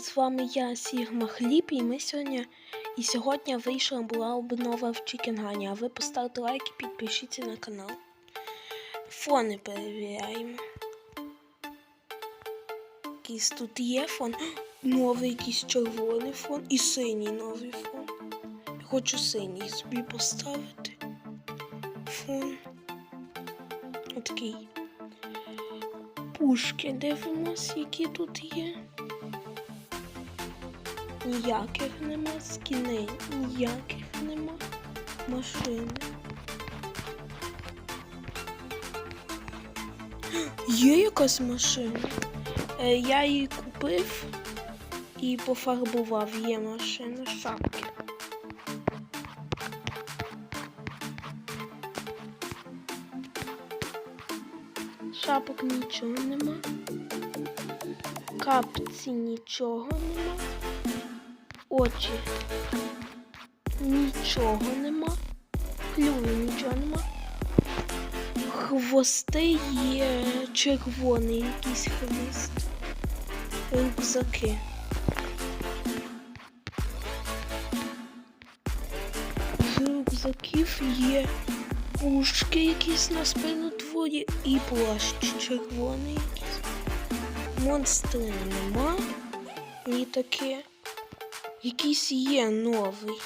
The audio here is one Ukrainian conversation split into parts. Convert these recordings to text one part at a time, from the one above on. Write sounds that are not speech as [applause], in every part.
з вами я, Сігма Хліб, і ми сьогодні. І сьогодні вийшла була обнова в Чікенгані, а ви поставте лайк і підпишіться на канал. Фони перевіряємо. Якийсь тут є фон. [gasps] Новий якийсь червоний фон і синій новий фон. Я хочу синій собі поставити. Фон. Отакий. Пушки дивимось, які тут є. Ніяких нема скіней, ніяких нема машини. [gasps] Є якась машина. Е, я її купив і пофарбував. Є машина шапки. Шапок нічого нема. Капці нічого нема. Очі. Нічого нема. Клюві нічого нема. Хвости є червоний якийсь хвіст. Рюкзаки. З рюкзаків є пушки якісь на спину двоє і плащ червоний якийсь. Монстри нема. І таке. Якийсь є новий.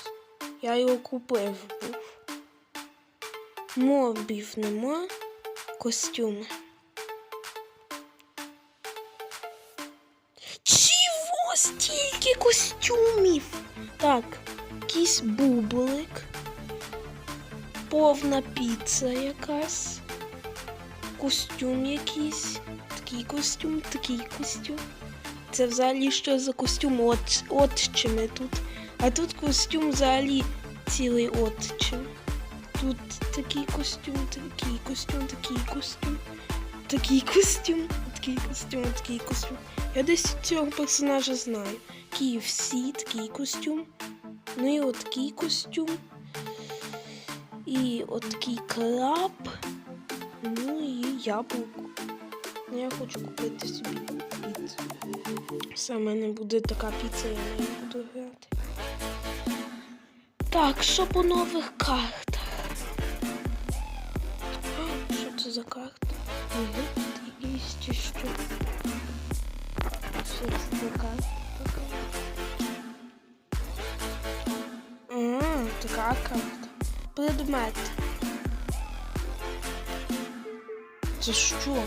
Я його купив був. Мобів нема. Костюми. Чого стільки костюмів? Так, якийсь бублик. Повна піца якась. Костюм якийсь. Такий костюм, такий костюм. Це взагалі що за костюм от, отчими тут. А тут костюм взагалі цілий отчим. Тут такий костюм, такий костюм, такий костюм, такий костюм, такий костюм, такий костюм. Я десь цього персонажа знаю. KFC, такий костюм. Ну і от такий костюм. І от такий краб. Ну і яблуко. Ну, я хочу купити собі піцу. Все, в мене буде така піца, я не буду грати. Так, що по нових картах? А, Що це за карта? Угу. Якісь чи що? Що це за карта? А, така карта. Предмет. Це що?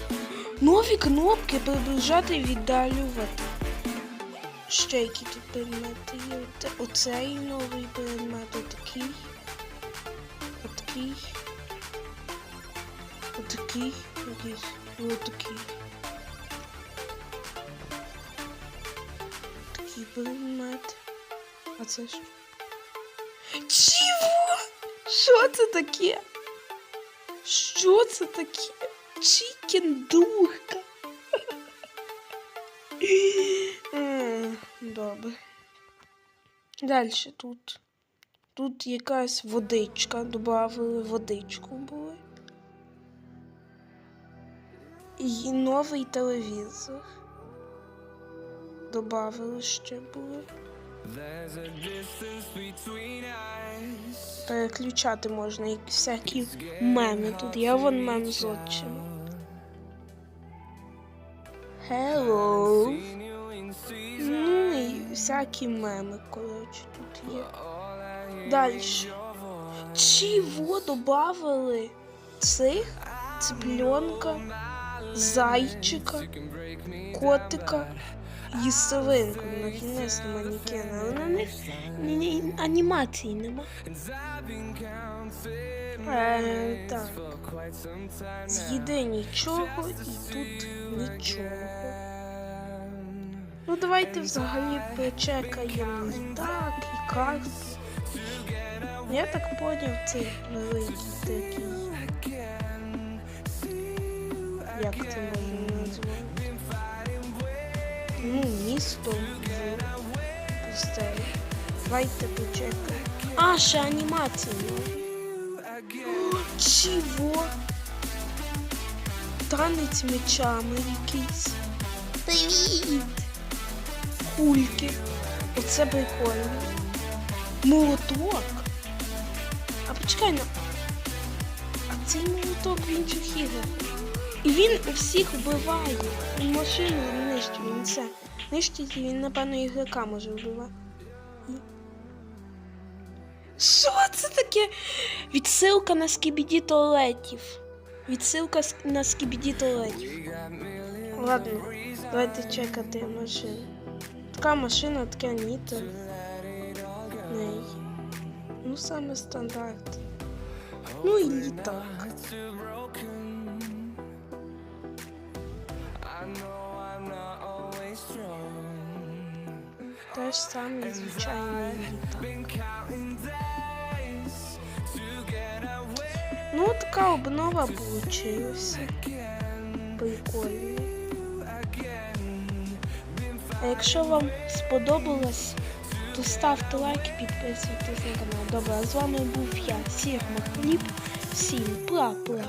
Нові кнопки приближати віддалювати. Ще які тут предмети є. Оцей новий предмет, отакий. Отакий. Отакий. Якийсь. І отакий. Такий предмет. А це що? Чого? Що це таке? Що це таке? Чікендурка. М, Добре. Далі тут. Тут якась водичка, добавили водичку були. І новий телевізор. Добавили ще були. Переключати можна і всякі меми тут. Я вон мем з отчим. Hello. Ну і всякі меми, коротше, тут є. Далі. Чого добавили цих цыпленка, зайчика, котика і свинку на кінець манекена, але на них ні- ні- анімації нема. Е, так. З їди нічого і тут нічого. Ну давайте взагалі почекаємо літак і карту. Я так поняв, цей великий такий. В. Давайте почекаємо. А, ще анімації. О, Чого? Танець мечами якийсь. Привіт! кульки. Оце прикольно. Молоток. А почекай на. А цей молоток в інших іграх. І він всіх вбиває. Він машину нищить, він це. Нищить він, напевно, ігрока може вбивати. Що це таке? Відсилка на скібіді туалетів. Відсилка на скібіді туалетів. Ладно, давайте чекати машину. Така машина, нітер. Ней. Ну, саме стандарт. Ну і літак. Те ж саме звичайний. Ну, така обнова получилася. Прикольно. А якщо вам сподобалось, то ставте лайк і підписуйтесь на канал. Добре, а з вами був я, Сірма Хліб. Всім пла-пла.